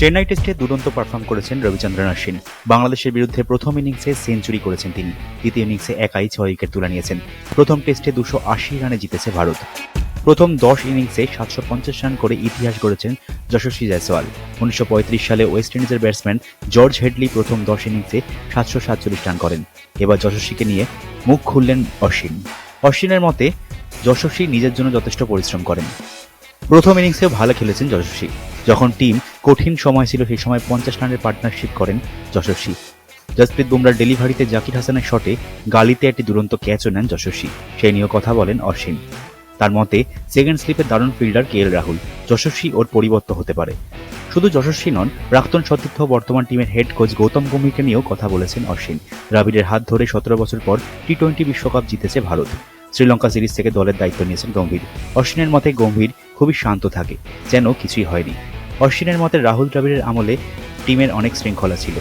চেন্নাই টেস্টে দুরন্ত পারফর্ম করেছেন রবিচন্দ্রন অশ্বিন বাংলাদেশের বিরুদ্ধে প্রথম ইনিংসে সেঞ্চুরি করেছেন তিনি। দ্বিতীয় ইনিংসে একাই ছয় উইকেট তুলে নিয়েছেন। প্রথম টেস্টে দুশো আশি রানে জিতেছে ভারত। প্রথম দশ ইনিংসে সাতশো পঞ্চাশ রান করে ইতিহাস গড়েছেন যশস্বী জয়সওয়াল। উনিশশো পঁয়ত্রিশ সালে ওয়েস্ট ইন্ডিজের ব্যাটসম্যান জর্জ হেডলি প্রথম দশ ইনিংসে সাতশো সাতচল্লিশ রান করেন। এবার যশস্বীকে নিয়ে মুখ খুললেন অশ্বিন। অশ্বিনের মতে, যশস্বী নিজের জন্য যথেষ্ট পরিশ্রম করেন। প্রথম ইনিংসেও ভালো খেলেছেন যশস্বী। যখন টিম কঠিন সময় ছিল, সেই সময় পঞ্চাশ রানের পার্টনারশিপ করেন যশস্বী। জসপ্রীত বুমরার ডেলিভারিতে জাকির হাসানের শটে গালিতে একটি দুরন্ত ক্যাচও নেন যশস্বী। সেই নিয়েও কথা বলেন অশ্বিন। তার মতে সেকেন্ড স্লিপের দারুণ ফিল্ডার কে এল রাহুল। যশস্বী ওর পরিবর্তন হতে পারে। শুধু যশস্বী নন, প্রাক্তন সতীর্থ বর্তমান টিমের হেড কোচ গৌতম গম্ভীরকে নিয়েও কথা বলেছেন অশ্বিন। দ্রাবিড়ের হাত ধরে সতেরো বছর পর টি টোয়েন্টি বিশ্বকাপ জিতেছে ভারত। শ্রীলঙ্কা সিরিজ থেকে দলের দায়িত্ব নিয়েছেন গম্ভীর। অশ্বিনের মতে গম্ভীর খুবই শান্ত থাকে, যেন কিছুই হয়নি। অশ্বিনের মতে রাহুল দ্রাবিড়ের আমলে টিমের অনেক শৃঙ্খলা ছিল।